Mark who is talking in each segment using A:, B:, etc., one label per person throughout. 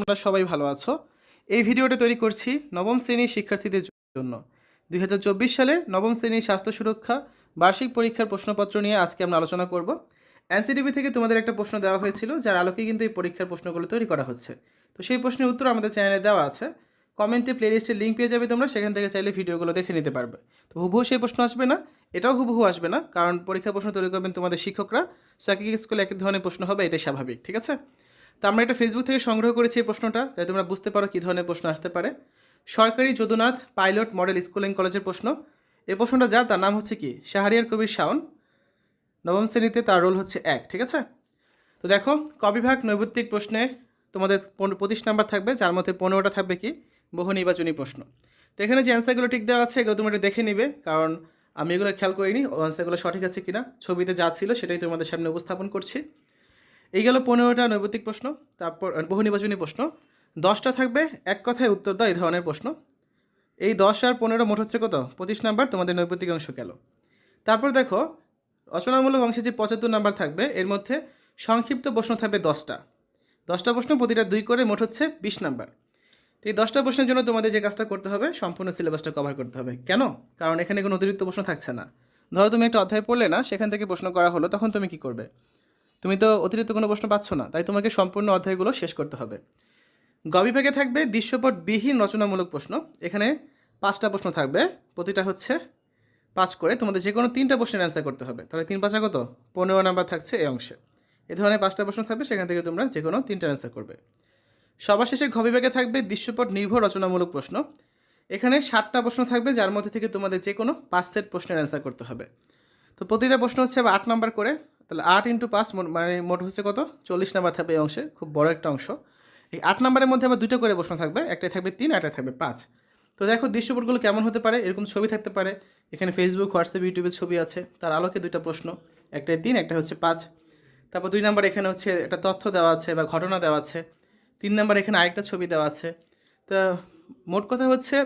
A: তোমরা সবাই ভালো আছো। এই ভিডিওটা তৈরি করছি নবম শ্রেণির শিক্ষার্থীদের জন্য। দুই হাজার চব্বিশ সালে নবম শ্রেণির স্বাস্থ্য সুরক্ষা বার্ষিক পরীক্ষার প্রশ্নপত্র নিয়ে আজকে আমরা আলোচনা করব। এনসিটিভি থেকে তোমাদের একটা প্রশ্ন দেওয়া হয়েছিল, যার আলোকে কিন্তু এই পরীক্ষার প্রশ্নগুলো তৈরি করা হচ্ছে। তো সেই প্রশ্নের উত্তর আমাদের চ্যানেলে দেওয়া আছে। কমেন্টে প্লেলিস্টের লিঙ্ক পেয়ে যাবে তোমরা, সেখান থেকে চাইলে ভিডিওগুলো দেখে নিতে পারবে। তো হুবহু সেই প্রশ্ন আসবে না, এটাও হুবহু আসবে না, কারণ পরীক্ষা প্রশ্ন তৈরি করবেন তোমাদের শিক্ষকরা। সো এক এক স্কুলে এক ধরনের প্রশ্ন হবে, এটাই স্বাভাবিক, ঠিক আছে? তো আমরা এটা ফেসবুক থেকে সংগ্রহ করেছি এই প্রশ্নটা, যাতে তোমরা বুঝতে পারো কী ধরনের প্রশ্ন আসতে পারে। সরকারি যদুনাথ পাইলট মডেল স্কুলিং কলেজের প্রশ্ন। এই প্রশ্নটা যা, তার নাম হচ্ছে কি? শাহরিয়ার কবির শাওন। নবম শ্রেণীতে তার রোল হচ্ছে এক, ঠিক আছে? তো দেখো কবিভাগ নৈবত্তিক প্রশ্নে তোমাদের পনেরো পঁচিশ নাম্বার থাকবে, যার মধ্যে পনেরোটা থাকবে কি? বহু নির্বাচনী প্রশ্ন। তো এখানে যে অ্যান্সারগুলো ঠিক দেওয়া আছে, এগুলো তোমরা দেখে নিবে, কারণ আমি এগুলো খেয়াল করিনি অ্যান্সারগুলো সঠিক আছে কিনা, ছবিতে যা ছিল সেটাই তোমাদের সামনে উপস্থাপন করছি। এই গেল পনেরোটা নৈবতিক প্রশ্ন, তারপর বহু নির্বাচনী প্রশ্ন। দশটা থাকবে, এক কথায় উত্তর দাও এই ধরনের প্রশ্ন। এই দশ আর পনেরো মোট হচ্ছে কত? পঁচিশ নাম্বার, তোমাদের নৈবতিক অংশ গেল। তারপর দেখো, রচনামূলক অংশে যে পঁচাত্তর নাম্বার থাকবে, এর মধ্যে সংক্ষিপ্ত প্রশ্ন থাকবে দশটা। দশটা প্রশ্ন প্রতিটা দুই করে মোট হচ্ছে বিশ নাম্বার। এই দশটা প্রশ্নের জন্য তোমাদের যে কাজটা করতে হবে, সম্পূর্ণ সিলেবাসটা কভার করতে হবে। কেন? কারণ এখানে কোনো অতিরিক্ত প্রশ্ন থাকছে না। ধরো তুমি একটা অধ্যায় পড়লে না, সেখান থেকে প্রশ্ন করা হলো, তখন তুমি কি করবে? তুমি তো অতিরিক্ত কোনো প্রশ্ন পাচ্ছ না, তাই তোমাকে সম্পূর্ণ অধ্যায়গুলো শেষ করতে হবে। গবিভাগে থাকবে দৃশ্যপটবিহীন রচনামূলক প্রশ্ন, এখানে পাঁচটা প্রশ্ন থাকবে, প্রতিটা হচ্ছে পাঁচ করে। তোমাদের যে কোনো তিনটা প্রশ্নের অ্যান্সার করতে হবে। তাহলে তিন পাঁচা কত? পনেরো নাম্বার থাকছে এই অংশে। এ ধরনের পাঁচটা প্রশ্ন থাকবে, সেখান থেকে তোমরা যে কোনো তিনটা অ্যান্সার করবে। সবার শেষে ঘবিভাগে থাকবে দৃশ্যপট নির্ভর রচনামূলক প্রশ্ন, এখানে সাতটা প্রশ্ন থাকবে, যার মধ্যে থেকে তোমাদের যে কোনো পাঁচ সেট প্রশ্নের অ্যান্সার করতে হবে। তো প্রতিটা প্রশ্ন হচ্ছে আট নাম্বার করে তাহলে আট ইন্টু পাঁচ মানে মোট হচ্ছে কত? চল্লিশ নাম্বার থাকবে এই অংশে, খুব বড় একটা অংশ। এই আট নাম্বারের মধ্যে আবার দুটো করে প্রশ্ন থাকবে, একটাই থাকবে তিন একটা থাকবে পাঁচ। তো দেখো, দৃশ্যপটগুলো কেমন হতে পারে? এরকম ছবি থাকতে পারে। এখানে ফেসবুক হোয়াটসঅ্যাপ ইউটিউবের ছবি আছে। তার আলোকে দুইটা প্রশ্ন, একটাই তিন একটা হচ্ছে পাঁচ। তারপর দুই নাম্বার এখানে হচ্ছে একটা তথ্য দেওয়া আছে বা ঘটনা দেওয়া আছে। তিন নাম্বার এখানে আরেকটা ছবি দেওয়া আছে। তা মোট কথা হচ্ছে,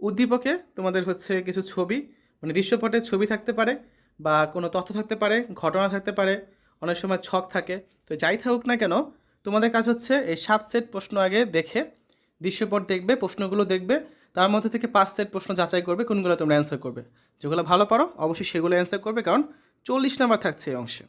A: উদ্দীপকে তোমাদের হচ্ছে কিছু ছবি মানে দৃশ্যপটে ছবি থাকতে পারে। বা কোনো তথ্য থাকতে পারে, ঘটনা থাকতে পারে, অনেক সময় ছক থাকে। তো যাই থাকুক না কেন, তোমাদের কাজ হচ্ছে এই সাত সেট প্রশ্ন আগে দেখে দৃশ্যপট দেখবে, প্রশ্নগুলো দেখবে, তার মধ্যে থেকে পাঁচ সেট প্রশ্ন যাচাই করবে, কোনগুলো তোমরা অ্যান্সার করবে। যেগুলো ভালো পারো, অবশ্যই সেগুলো অ্যান্সার করবে, কারণ চল্লিশ নাম্বার থাকছে এই অংশে।